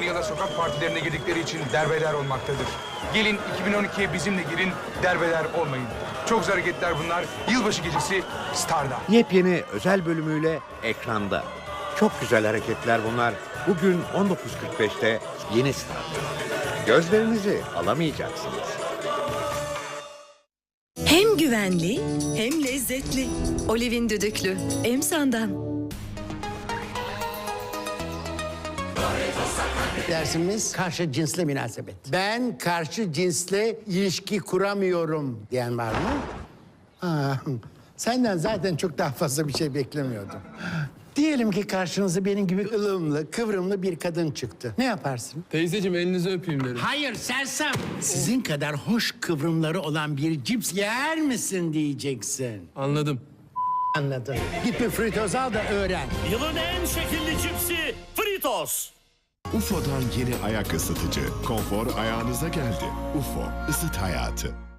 yeni yıla sokak partilerine girdikleri için derbeder olmaktadır. Gelin 2012'ye bizimle girin, derbeder olmayın. Çok güzel hareketler bunlar. Yılbaşı gecesi Star'da. Yepyeni özel bölümüyle ekranda. Çok güzel hareketler bunlar. Bugün 19.45'te yeni startta. Gözlerinizi alamayacaksınız. Hem güvenli hem lezzetli. Olivin düdüklü. Emsan'dan. Dersimiz karşı cinsle münasebet. Ben karşı cinsle ilişki kuramıyorum diyen var mı? Ha, senden zaten çok daha fazla bir şey beklemiyordum. Diyelim ki karşınıza benim gibi ılımlı, kıvrımlı bir kadın çıktı. Ne yaparsın? Teyzeciğim elinizi öpeyim derim. Hayır sersem. Sizin kadar hoş kıvrımları olan bir cips yer misin diyeceksin. Anladım. Anladım. Git bir fritoz al da öğren. Yılın en şekilli cipsi Fritos. UFO'dan yeni ayak ısıtıcı. Konfor ayağınıza geldi. UFO ısıt hayatı.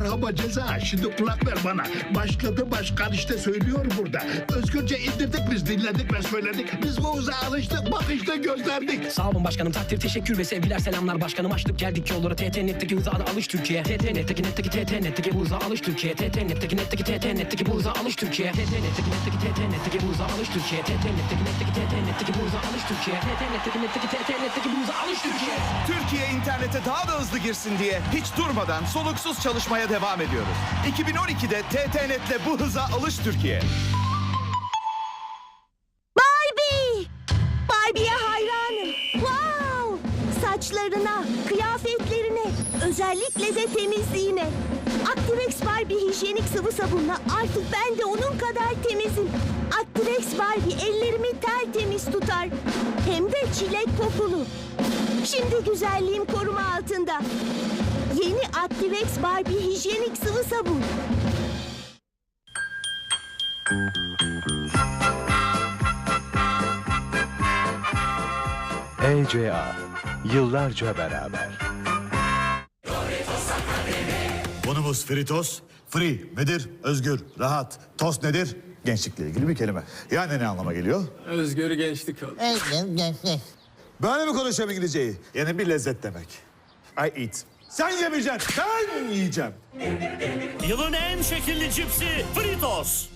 Merhaba ceza. Şimdi kulak ver bana. Başladı başkan işte söylüyor burada. Özgürce indirdik biz dinledik ve söyledik. Biz bu uza alıştık bak işte gösterdik. Sağ olun başkanım takdir teşekkür ve sevgiler selamlar başkanım açtık geldik yollara TT netteki hıza alış Türkiye TT netteki netteki TT netteki bu hıza alış Türkiye TT netteki netteki TT netteki bu hıza alış Türkiye TT netteki netteki TT netteki bu hıza alış Türkiye TT netteki netteki TT netteki bu hıza alış Türkiye TT netteki netteki TT netteki bu hıza alış Türkiye Türkiye internete daha da hızlı girsin diye hiç durmadan soluksuz çalışmaya devam ediyoruz. 2012'de TTNet'le bu hıza alış Türkiye. Barbie! Barbie'ye hayranım. Wow! Saçlarına, kıyafetlerine, özellikle de temizliğine. Activex Barbie hijyenik sıvı sabunla artık ben de onun kadar temizim. Activex Barbie ellerimi tertemiz tutar. Hem de çilek kokulu. Şimdi güzelliğim koruma altında. Yeni Activex Barbie hijyenik sıvı sabun. ECA yıllarca beraber. Konumuz fritos. Free nedir? Özgür, rahat. Tost nedir? Gençlikle ilgili bir kelime. Yani ne anlama geliyor? Özgür gençlik oldu. Böyle mi konuşacağım İngilizceyi? Yani bir lezzet demek. I eat. Sen yemeyeceksin, ben yiyeceğim. Yılın en şekilli cipsi Fritos.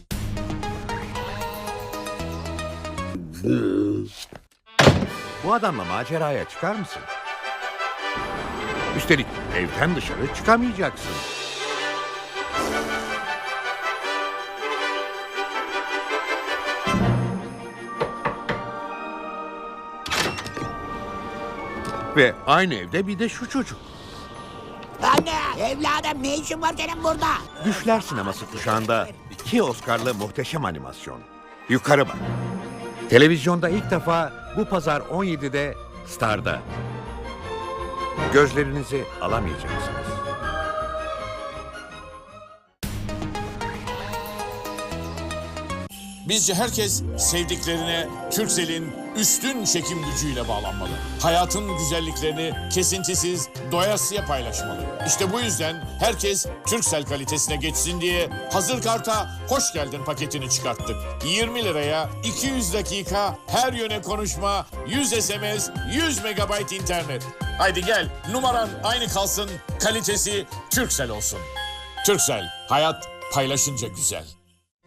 Bu adamla maceraya çıkar mısın? Üstelik evden dışarı çıkamayacaksın. Ve aynı evde bir de şu çocuk. Anne, evladım ne işin var senin burada? Düşler sineması kuşağında iki Oscar'lı muhteşem animasyon. Yukarı bak. Televizyonda ilk defa bu pazar 17'de Star'da. Gözlerinizi alamayacaksınız. Bizce herkes sevdiklerine Türkcell'in üstün çekim gücüyle bağlanmalı. Hayatın güzelliklerini kesintisiz, doyasıya paylaşmalı. İşte bu yüzden herkes Türkcell kalitesine geçsin diye hazır karta hoş geldin paketini çıkarttık. 20 liraya 200 dakika her yöne konuşma, 100 SMS, 100 megabayt internet. Haydi gel numaran aynı kalsın, kalitesi Türkcell olsun. Türkcell, hayat paylaşınca güzel.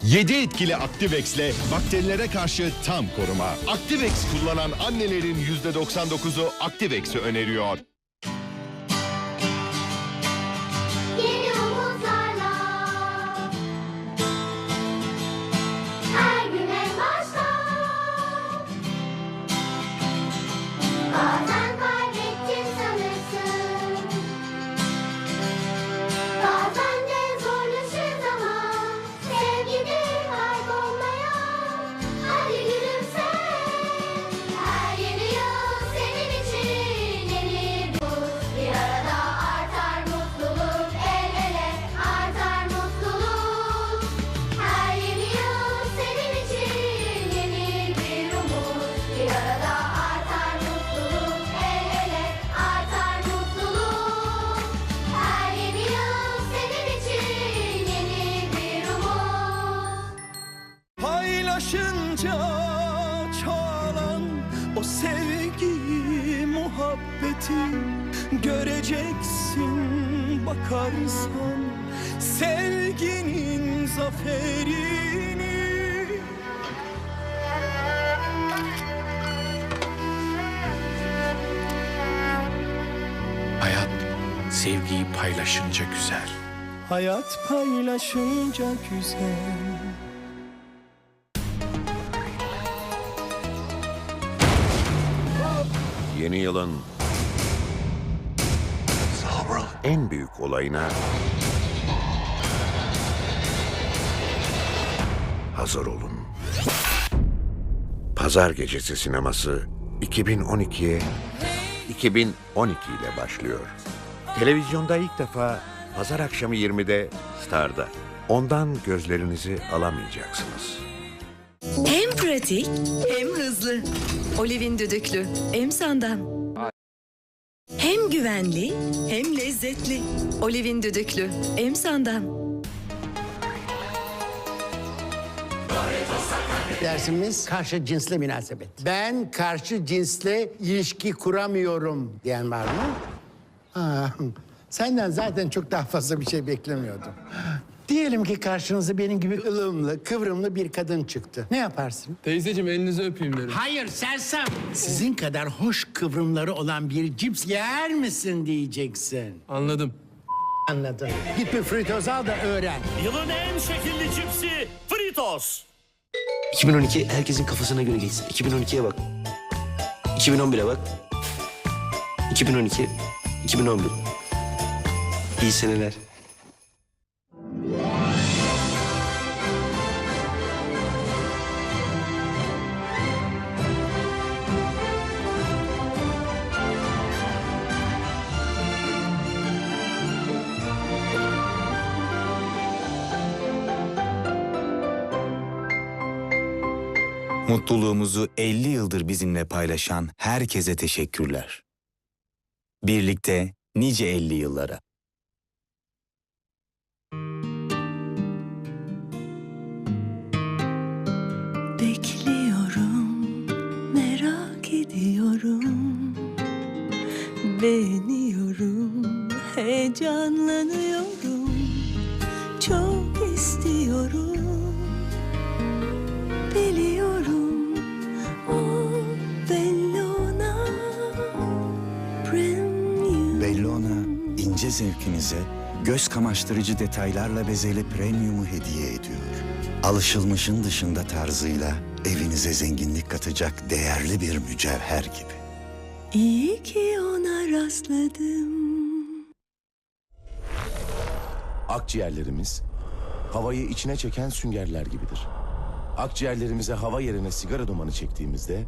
7 etkili Activex'le bakterilere karşı tam koruma. Activex kullanan annelerin %99'u Activex'i öneriyor. O sevgiyi, muhabbeti göreceksin bakarsan sevginin zaferini. Hayat sevgiyi paylaşınca güzel. Hayat paylaşınca güzel. Yeni yılın en büyük olayına hazır olun. Pazar Gecesi sineması 2012'ye 2012 ile başlıyor. Televizyonda ilk defa pazar akşamı 20'de Star'da. Ondan gözlerinizi alamayacaksınız. Hem pratik hem hızlı. Olivin düdüklü. Emsan'dan. Hem güvenli hem lezzetli. Olivin düdüklü. Emsan'dan. Dersimiz karşı cinsle münasebet. Ben karşı cinsle ilişki kuramıyorum diyen var mı? Ha, senden zaten çok daha fazla bir şey beklemiyordum. Diyelim ki karşınıza benim gibi ılımlı, kıvrımlı bir kadın çıktı. Ne yaparsın? Teyzeciğim elinizi öpeyim derim. Hayır sersem. Sizin kadar hoş kıvrımları olan bir cips yer misin diyeceksin. Anladım. Anladım. Git bir fritoz al da öğren. Yılın en şekilli cipsi Fritos. 2012 herkesin kafasına göre geçsin. 2012'ye bak. 2011'e bak. 2012, 2011. İyi seneler. Mutluluğumuzu 50 yıldır bizimle paylaşan herkese teşekkürler. Birlikte nice 50 yıllara. Bekliyorum, merak ediyorum. Beğeniyorum, heyecanlanıyorum. Çok istiyorum. Biliyorum, zevkinize göz kamaştırıcı detaylarla bezeli premiumu hediye ediyor. Alışılmışın dışında tarzıyla evinize zenginlik katacak değerli bir mücevher gibi. İyi ki ona rastladım. Akciğerlerimiz havayı içine çeken süngerler gibidir. Akciğerlerimize hava yerine sigara dumanı çektiğimizde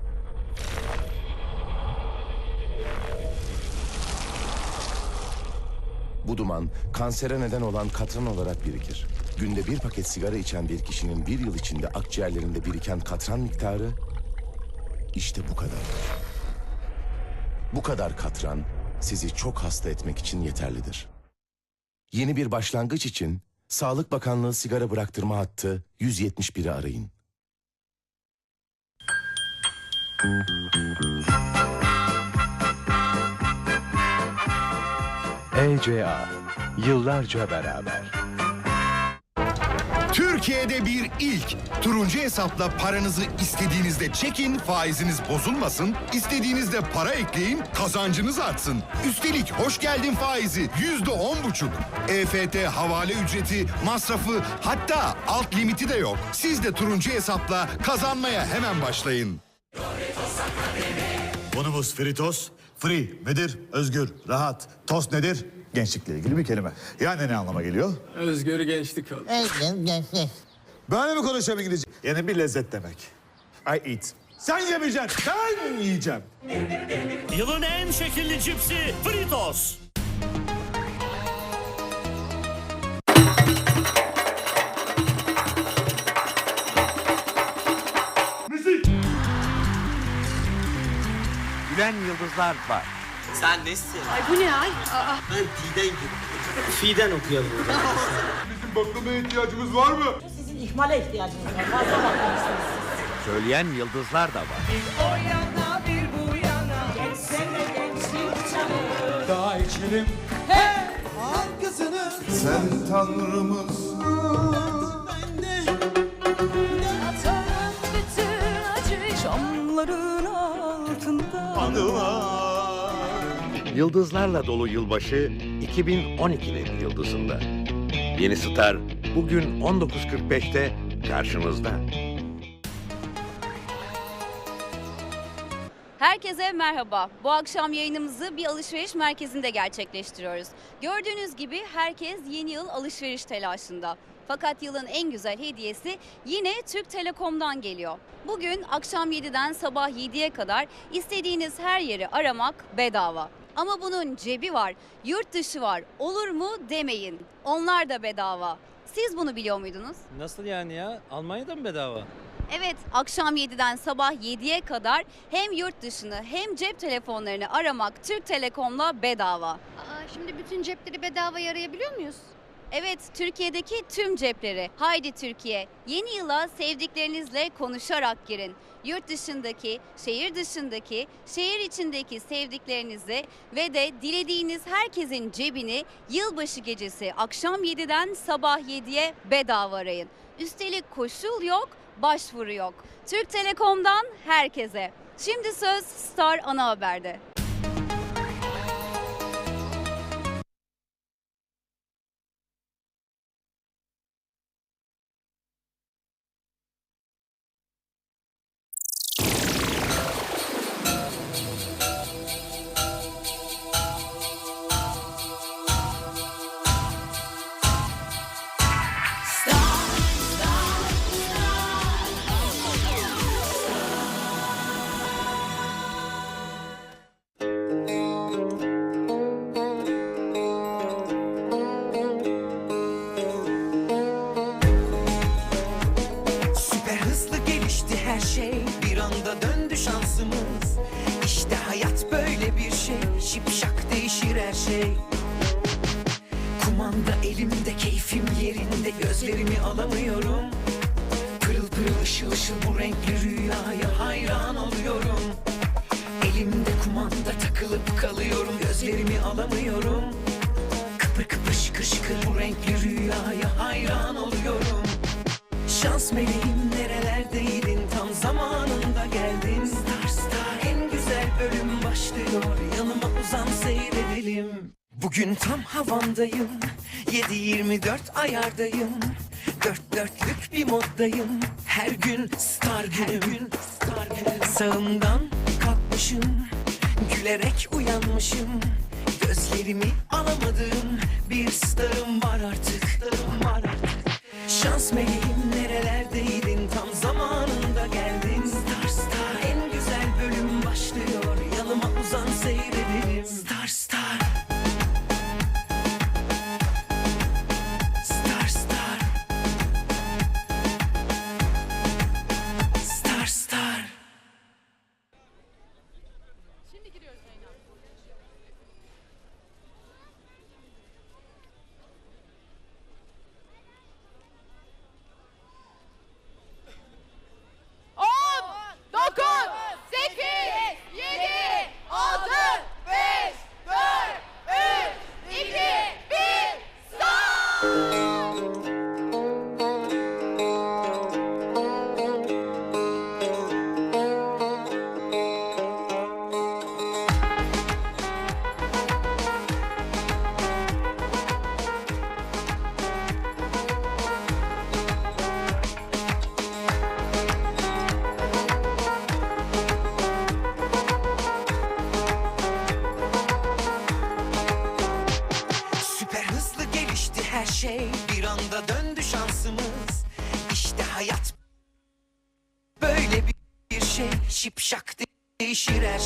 bu duman kansere neden olan katran olarak birikir. Günde bir paket sigara içen bir kişinin bir yıl içinde akciğerlerinde biriken katran miktarı işte bu kadar. Bu kadar katran sizi çok hasta etmek için yeterlidir. Yeni bir başlangıç için Sağlık Bakanlığı sigara bıraktırma hattı 171'i arayın. ECA yıllarca beraber. Türkiye'de bir ilk. Turuncu hesapla paranızı istediğinizde çekin, faiziniz bozulmasın. İstediğinizde para ekleyin, kazancınız artsın. Üstelik hoş geldin faizi yüzde on buçuk. EFT havale ücreti, masrafı hatta alt limiti de yok. Siz de turuncu hesapla kazanmaya hemen başlayın. Bonumuz fritos. Free nedir? Özgür, rahat. Tost nedir? Gençlikle ilgili bir kelime. Yani ne anlama geliyor? Özgür gençlik oldu. Böyle mi konuşacağım İngilizce? Yani bir lezzet demek. I eat. Sen yemeyeceksin, ben yiyeceğim. Yılın en şekilli cipsi Fritos. yıldızlar var. Sen nesin? Ay bu ne ay? Aa. Ben T'den girdim. Fi'den okuyalım. Bizim baklamaya ihtiyacımız var mı? Sizin ihmale ihtiyacınız var. Fazla bakmalısınız. Söyleyen yıldızlar da var. Bir o yana bir bu yana. Geçsene gençlik çağı. Daha içelim. He! Arkasını. Sen tanrımızsın. Yıldızlarla dolu yılbaşı 2012'nin yıldızında. Yeni Star bugün 19.45'te karşınızda. Herkese merhaba. Bu akşam yayınımızı bir alışveriş merkezinde gerçekleştiriyoruz. Gördüğünüz gibi herkes yeni yıl alışveriş telaşında. Fakat yılın en güzel hediyesi yine Türk Telekom'dan geliyor. Bugün akşam 7'den sabah 7'ye kadar istediğiniz her yeri aramak bedava. Ama bunun cebi var, yurt dışı var, olur mu demeyin. Onlar da bedava. Siz bunu biliyor muydunuz? Nasıl yani ya? Almanya'da mı bedava? Evet, akşam 7'den sabah 7'ye kadar hem yurt dışını hem cep telefonlarını aramak Türk Telekom'la bedava. şimdi bütün cepleri bedava arayabiliyor muyuz? Evet, Türkiye'deki tüm cepleri. Haydi Türkiye, yeni yıla sevdiklerinizle konuşarak girin. Yurt dışındaki, şehir dışındaki, şehir içindeki sevdiklerinizi ve de dilediğiniz herkesin cebini yılbaşı gecesi akşam 7'den sabah 7'ye bedava arayın. Üstelik koşul yok, başvuru yok. Türk Telekom'dan herkese. Şimdi söz Star Ana Haber'de. Başlıyor yanıma uzan seyredelim. Bugün tam havamdayım 7-24 ayardayım. Dört dörtlük bir moddayım Her gün star günüm. Her gün star günüm. Sağımdan kalkmışım Gülerek uyanmışım. Gözlerimi alamadığım bir starım var artık. Starım var artık. Şans meleğim nerelerdeydin? Tam zamanında geldin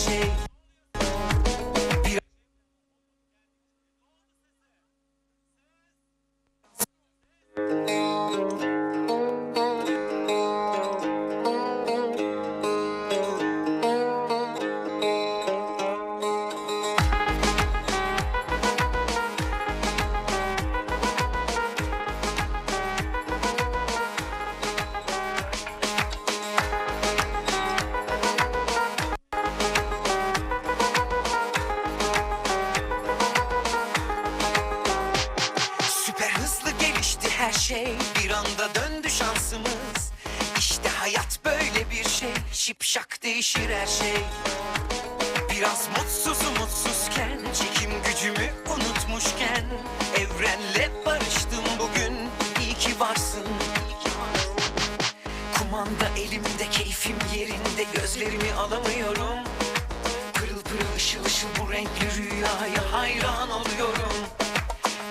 değişir anda elimde keyfim yerinde gözlerimi alamıyorum. Pırıl pırıl ışıl ışıl bu renkli rüyaya hayran oluyorum.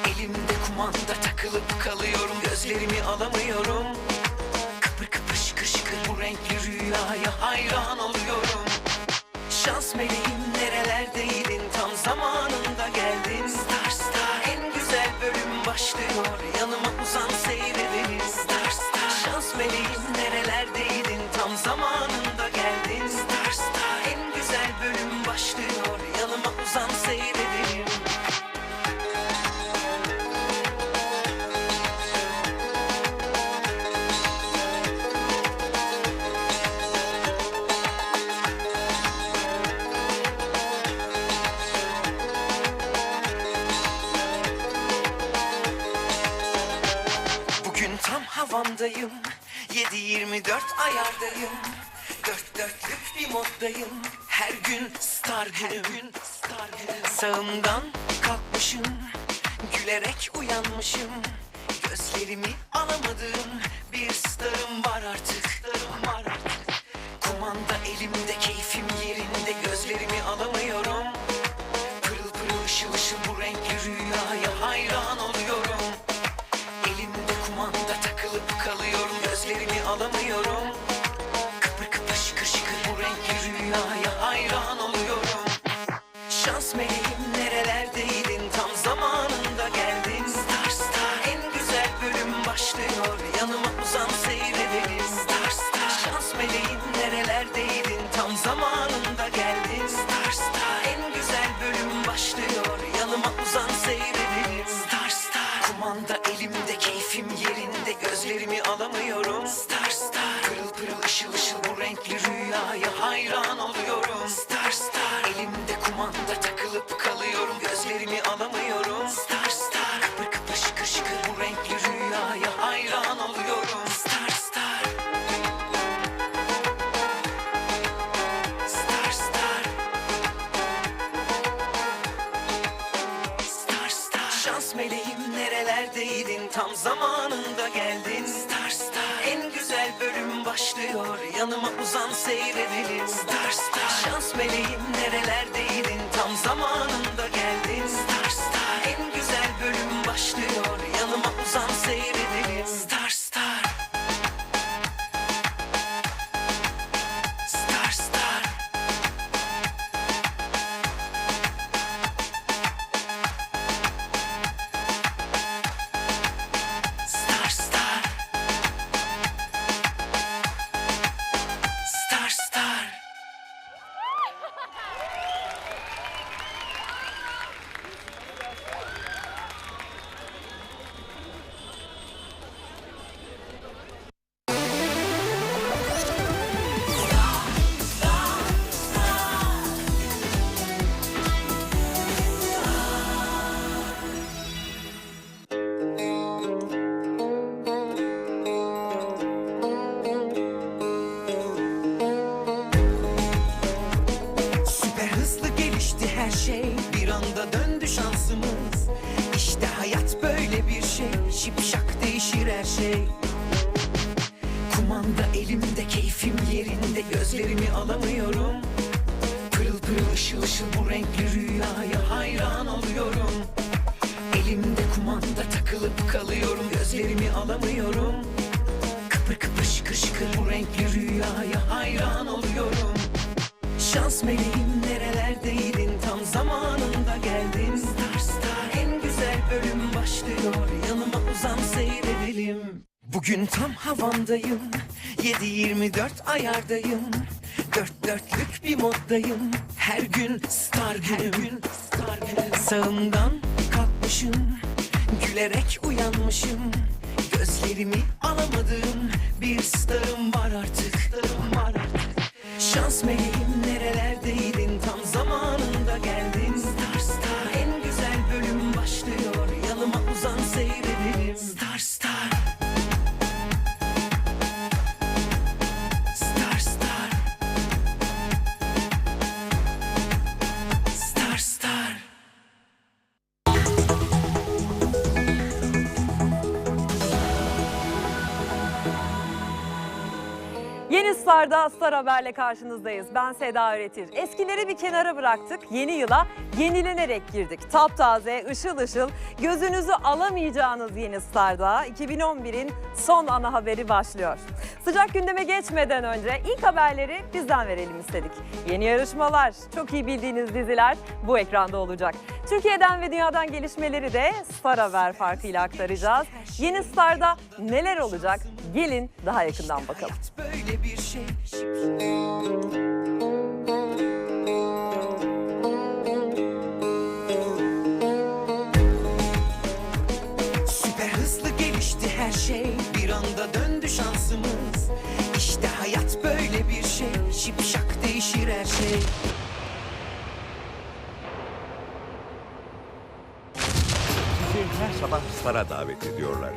Elimde kumanda takılıp kalıyorum gözlerimi alamıyorum. Kıpır kıpır şıkır şıkır bu renkli rüyaya hayran oluyorum. Şans meleğim nerelerdeydin tam zamanında geldin. yandayım. 7-24 ayardayım Dört dörtlük bir moddayım. Her gün star günüm, Her gün star günüm. Sağımdan kalkmışım. Gülerek uyanmışım. Gözlerimi alamadığım Bir starım var artık. baby. Gün tam havamdayım. 7-24 ayardayım. Dört dörtlük bir moddayım. Her gün star günüm, gün star günüm. Sağımdan kalkmışım. Gülerek uyanmışım. Gözlerimi alamadığım Bir starım var artık, starım var artık. Şans meleğim nerelerdeydin? Tam zamanında geldin. Star'da Star Haber'le karşınızdayız. Ben Seda Öğretir. Eskileri bir kenara bıraktık. Yeni yıla yenilenerek girdik. Taptaze, ışıl ışıl, gözünüzü alamayacağınız yeni Star'da 2011'in son ana haberi başlıyor. Sıcak gündeme geçmeden önce ilk haberleri bizden verelim istedik. Yeni yarışmalar, çok iyi bildiğiniz diziler bu ekranda olacak. Türkiye'den ve dünyadan gelişmeleri de Star Haber farkıyla aktaracağız. Yeni Star'da neler olacak? Gelin daha yakından bakalım. Böyle bir şey Süper hızlı gelişti her şey Bir anda döndü şansımız İşte hayat böyle bir şey Şipşak değişir her şey her sabah Star'a davet ediyorlar.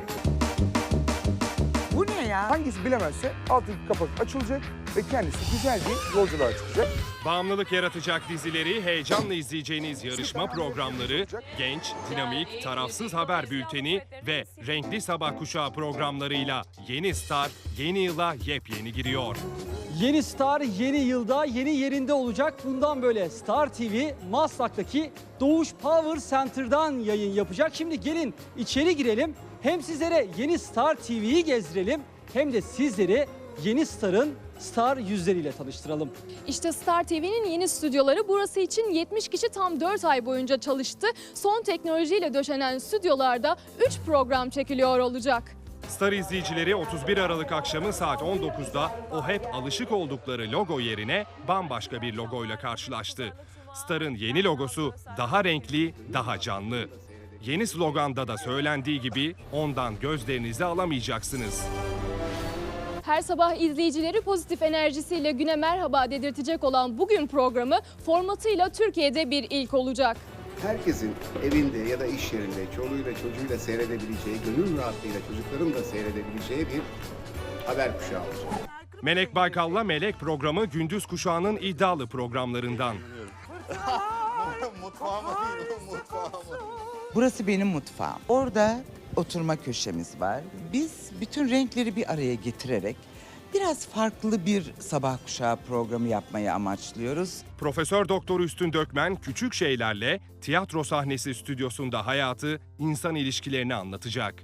Bu ne ya? Hangisi bilemezse alttaki kapak açılacak ve kendisi güzel bir yolculuğa çıkacak. Bağımlılık yaratacak dizileri, heyecanla izleyeceğiniz yarışma programları, genç, dinamik, tarafsız haber bülteni ve renkli sabah kuşağı programlarıyla Yeni Star yeni yıla yepyeni giriyor. Yeni Star yeni yılda yeni yerinde olacak. Bundan böyle Star TV Maslak'taki Doğuş Power Center'dan yayın yapacak. Şimdi gelin içeri girelim. Hem sizlere yeni Star TV'yi gezdirelim hem de sizleri yeni Star'ın Star yüzleriyle tanıştıralım. İşte Star TV'nin yeni stüdyoları burası için 70 kişi tam 4 ay boyunca çalıştı. Son teknolojiyle döşenen stüdyolarda 3 program çekiliyor olacak. Star izleyicileri 31 Aralık akşamı saat 19'da o hep alışık oldukları logo yerine bambaşka bir logoyla karşılaştı. Star'ın yeni logosu daha renkli, daha canlı. Yeni sloganda da söylendiği gibi ondan gözlerinizi alamayacaksınız. Her sabah izleyicileri pozitif enerjisiyle güne merhaba dedirtecek olan bugün programı formatıyla Türkiye'de bir ilk olacak. Herkesin evinde ya da iş yerinde çoluğuyla çocuğuyla seyredebileceği, gönül rahatlığıyla çocukların da seyredebileceği bir haber kuşağı olacak. Melek Baykal'la Melek programı gündüz kuşağının iddialı programlarından. Burası benim mutfağım. Orada oturma köşemiz var. Biz bütün renkleri bir araya getirerek biraz farklı bir sabah kuşağı programı yapmayı amaçlıyoruz. Profesör Doktor Üstün Dökmen küçük şeylerle tiyatro sahnesi stüdyosunda hayatı, insan ilişkilerini anlatacak.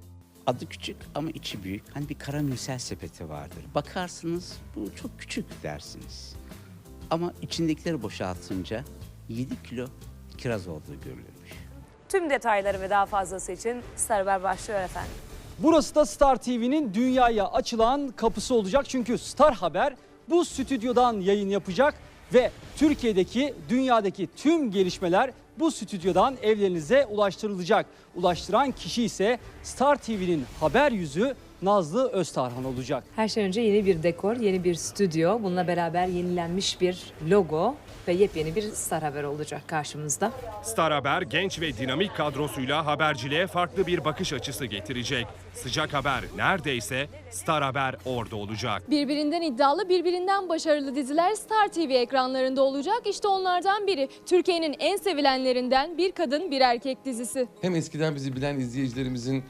Adı küçük ama içi büyük. Hani bir karamürsel sepeti vardır. Bakarsınız bu çok küçük dersiniz. Ama içindekileri boşaltınca 7 kilo kiraz olduğu görülürmüş. Tüm detayları ve daha fazlası için Star Haber başlıyor efendim. Burası da Star TV'nin dünyaya açılan kapısı olacak. Çünkü Star Haber bu stüdyodan yayın yapacak ve Türkiye'deki, dünyadaki tüm gelişmeler bu stüdyodan evlerinize ulaştırılacak. Ulaştıran kişi ise Star TV'nin haber yüzü Nazlı Öztarhan olacak. Her şey önce yeni bir dekor, yeni bir stüdyo, bununla beraber yenilenmiş bir logo ve yepyeni bir Star Haber olacak karşımızda. Star Haber genç ve dinamik kadrosuyla haberciliğe farklı bir bakış açısı getirecek. Sıcak haber neredeyse Star Haber orada olacak. Birbirinden iddialı, birbirinden başarılı diziler Star TV ekranlarında olacak. İşte onlardan biri. Türkiye'nin en sevilenlerinden Bir Kadın Bir Erkek dizisi. Hem eskiden bizi bilen izleyicilerimizin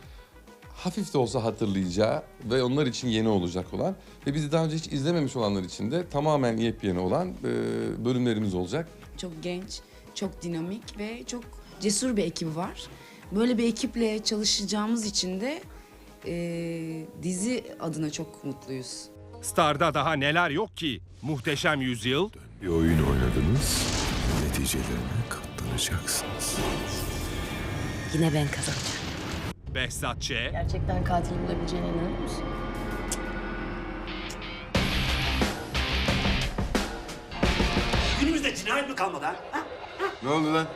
hafif de olsa hatırlayacağı ve onlar için yeni olacak olan ve bizi daha önce hiç izlememiş olanlar için de tamamen yepyeni olan e, bölümlerimiz olacak. Çok genç, çok dinamik ve çok cesur bir ekibi var. Böyle bir ekiple çalışacağımız için de e, dizi adına çok mutluyuz. Star'da daha neler yok ki? Muhteşem Yüzyıl, Bir oyun oynadınız, neticelerine katlanacaksınız. Yine ben kazanacağım. Behzat Ç, Gerçekten katil bulabileceğine inanır mısın? Günümüzde cinayet mi kalmadı ha? Ne oldu lan?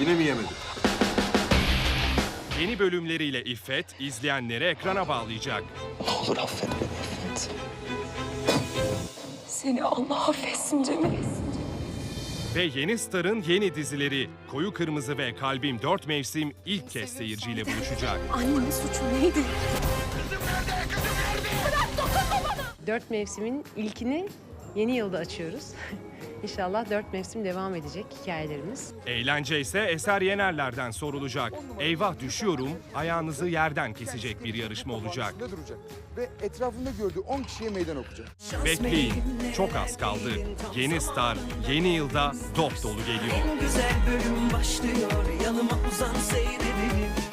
Yine mi yemedin? yeni bölümleriyle İffet izleyenleri ekrana bağlayacak. Ne olur affet beni İffet. Seni Allah affetsin Cemil. Ve yeni Star'ın yeni dizileri Koyu Kırmızı ve Kalbim 4 Mevsim ilk kez seyirciyle buluşacak. Annemin suçu neydi? Dört mevsimin ilkini yeni yılda açıyoruz. İnşallah dört mevsim devam edecek hikayelerimiz. Eğlence ise Eser Yenerler'den sorulacak. Eyvah düşüyorum, ayağınızı yerden kesecek bir yarışma olacak. duracak ve etrafında gördüğü 10 kişiye meydan okuyacak. Bekleyin, çok az kaldı. Yeni Star, yeni yılda dop dolu geliyor. En güzel bölüm başlıyor Yanıma uzan seyredelim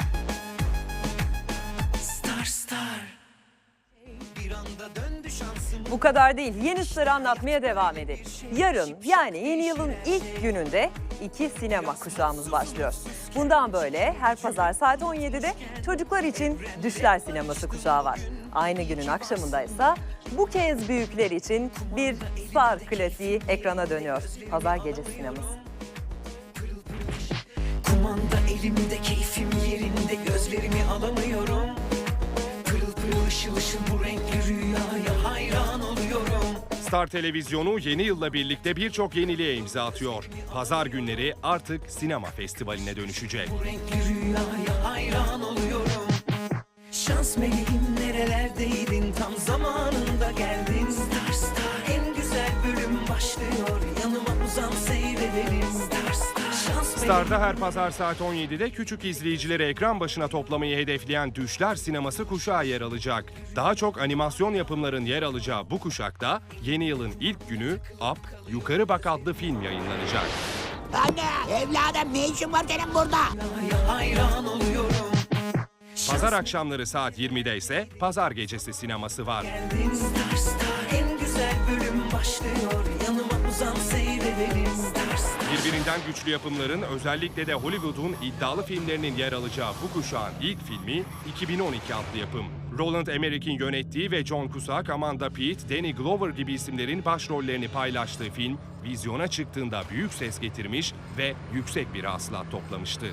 Bu kadar değil. Yeni Star'ı anlatmaya devam edelim. Yarın yani yeni yılın ilk gününde iki sinema kuşağımız başlıyor. Bundan böyle her pazar saat 17'de çocuklar için Düşler Sineması kuşağı var. Aynı günün akşamında ise bu kez büyükler için bir Star klasiği ekrana dönüyor. Pazar gecesi sineması. Kumanda elimde keyfim yerinde Gözlerimi alamıyorum Pırıl pırıl ışıl ışıl bu renkli rüyaya Star Televizyonu yeni yılla birlikte birçok yeniliğe imza atıyor. Pazar günleri artık sinema festivaline dönüşecek. Bu renkli rüyaya hayran oluyorum Şans meleğim nerelerdeydin tam zamanında geldin Star'da her pazar saat 17'de küçük izleyicileri ekran başına toplamayı hedefleyen Düşler Sineması kuşağı yer alacak. Daha çok animasyon yapımların yer alacağı bu kuşakta yeni yılın ilk günü Up, Yukarı Bak adlı film yayınlanacak. Anne evladım ne işin var senin burada? Hayran oluyorum Pazar akşamları saat 20'de ise Pazar Gecesi sineması var. Star Star en güzel bölüm başlıyor Birbirinden güçlü yapımların özellikle de Hollywood'un iddialı filmlerinin yer alacağı bu kuşağın ilk filmi 2012 adlı yapım. Roland Emmerich'in yönettiği ve John Cusack, Amanda Peet, Danny Glover gibi isimlerin başrollerini paylaştığı film vizyona çıktığında büyük ses getirmiş ve yüksek bir hasılat toplamıştı.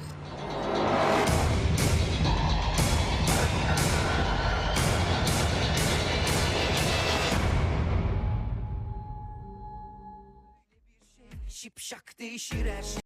Şipşak değişir her şey